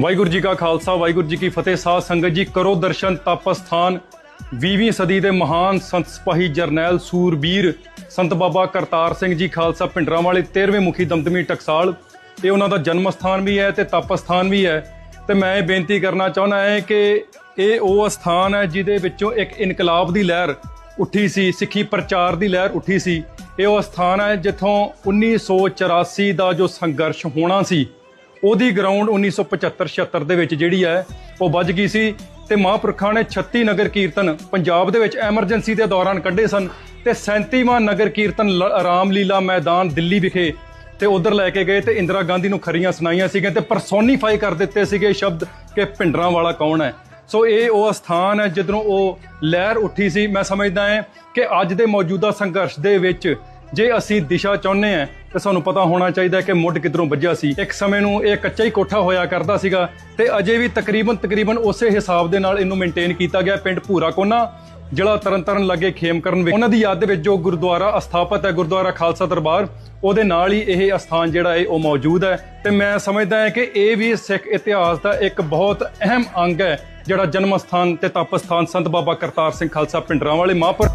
ਵਾਹਿਗੁਰੂ ਜੀ ਕਾ ਖਾਲਸਾ, ਵਾਹਿਗੁਰੂ ਜੀ ਕੀ ਫਤਿਹ। ਸਾਧ ਸੰਗਤ ਜੀ, ਕਰੋ ਦਰਸ਼ਨ ਤਪ ਸਥਾਨ 20ਵੀਂ ਸਦੀ ਦੇ ਮਹਾਨ ਸੰਤ ਸਿਪਾਹੀ ਜਰਨੈਲ ਸੂਰਬੀਰ ਸੰਤ ਬਾਬਾ ਕਰਤਾਰ ਸਿੰਘ ਜੀ ਖਾਲਸਾ ਪਿੰਡਰਾਂ ਵਾਲੇ 13ਵੇਂ ਮੁਖੀ ਦਮਦਮੀ ਟਕਸਾਲ। ਇਹ ਉਹਨਾਂ ਦਾ ਜਨਮ ਸਥਾਨ ਵੀ ਹੈ ਤੇ ਤਪ ਸਥਾਨ ਵੀ ਹੈ। ਤੇ ਮੈਂ ਇਹ ਬੇਨਤੀ ਕਰਨਾ ਚਾਹੁੰਦਾ ਹਾਂ ਕਿ ਇਹ ਉਹ ਸਥਾਨ ਹੈ ਜਿਹਦੇ ਵਿੱਚੋਂ ਇੱਕ ਇਨਕਲਾਬ ਦੀ ਲਹਿਰ ਉੱਠੀ ਸੀ, ਸਿੱਖੀ ਪ੍ਰਚਾਰ ਦੀ ਲਹਿਰ ਉੱਠੀ ਸੀ। ਇਹ ਉਹ ਸਥਾਨ ਹੈ ਜਿੱਥੋਂ 1984 ਦਾ ਜੋ ਸੰਘਰਸ਼ ਹੋਣਾ ਸੀ ਉਹਦੀ ਗਰਾਊਂਡ 1975-76 ਦੇ ਵਿੱਚ ਜਿਹੜੀ ਹੈ, ਉਹ ਵੱਜ ਗਈ ਸੀ ਤੇ ਮਹਾਂਪੁਰਖਾਂ ਨੇ 36 ਨਗਰ ਕੀਰਤਨ ਪੰਜਾਬ ਦੇ ਵਿੱਚ ਐਮਰਜੈਂਸੀ ਦੇ ਦੌਰਾਨ ਕੱਢੇ ਸਨ ਤੇ 37ਵਾਂ ਨਗਰ ਕੀਰਤਨ ਲ- ਰਾਮਲੀਲਾ ਮੈਦਾਨ ਦਿੱਲੀ ਵਿਖੇ ਤੇ ਉਧਰ ਲੈ ਕੇ ਗਏ ਤੇ ਇੰਦਰਾ ਗਾਂਧੀ ਨੂੰ ਖਰੀਆਂ ਸੁਣਾਈਆਂ ਸੀਗੀਆਂ ਤੇ ਪਰਸੋਨੀਫਾਈ ਕਰ ਦਿੱਤੇ ਸੀਗੇ ਇਹ ਸ਼ਬਦ ਕਿ ਭਿੰਡਰਾਂ ਵਾਲਾ ਕੌਣ ਹੈ। ਸੋ ਇਹ ਉਹ ਸਥਾਨ ਹੈ ਜਿੱਧਰੋਂ ਉਹ ਲਹਿਰ ਉੱਠੀ ਸੀ। ਮੈਂ ਸਮਝਦਾ ਹਾਂ ਕਿ ਅੱਜ ਦੇ ਮੌਜੂਦਾ ਸੰਘਰਸ਼ ਦੇ ਵਿੱਚ ਜੇ ਅਸੀਂ ਦਿਸ਼ਾ ਚਾਹੁੰਦੇ ਹਾਂ ਤੇ ਸਾਨੂੰ ਪਤਾ ਹੋਣਾ ਚਾਹੀਦਾ ਹੈ ਕਿ ਮੁੱਢ ਕਿੱਧਰੋਂ ਵੱਜਿਆ ਸੀ। ਇੱਕ ਸਮੇਂ ਨੂੰ ਇਹ ਕੱਚਾ ਹੀ ਕੋਠਾ ਹੋਇਆ ਕਰਦਾ ਸੀਗਾ ਤੇ ਅਜੇ ਵੀ ਤਕਰੀਬਨ ਤਕਰੀਬਨ ਉਸੇ ਹਿਸਾਬ ਦੇ ਨਾਲ ਇਹਨੂੰ ਮੇਨਟੇਨ ਕੀਤਾ ਗਿਆ ਪਿੰਡ ਭੂਰਾ ਕੋਨਾ ਜਿਹੜਾ ਤਰਨਤਾਰਨ ਲੱਗੇ ਖੇਮ ਵਿੱਚ ਉਹਨਾਂ ਦੀ ਯਾਦ ਦੇ ਵਿੱਚ ਜੋ ਗੁਰਦੁਆਰਾ ਸਥਾਪਿਤ ਹੈ, ਗੁਰਦੁਆਰਾ ਖਾਲਸਾ ਦਰਬਾਰ, ਉਹਦੇ ਨਾਲ ਹੀ ਇਹ ਅਸਥਾਨ ਜਿਹੜਾ ਹੈ, ਉਹ ਮੌਜੂਦ ਹੈ। ਤੇ ਮੈਂ ਸਮਝਦਾ ਹਾਂ ਕਿ ਇਹ ਵੀ ਸਿੱਖ ਇਤਿਹਾਸ ਦਾ ਇੱਕ ਬਹੁਤ ਅਹਿਮ ਅੰਗ ਹੈ, ਜਿਹੜਾ ਜਨਮ ਸਥਾਨ ਤੇ ਤਪ ਸਥਾਨ ਸੰਤ ਬਾਬਾ ਕਰਤਾਰ ਸਿੰਘ ਖਾਲਸਾ ਪਿੰਡਰਾਂ ਵਾਲੇ ਮਹਾਂਪੁਰ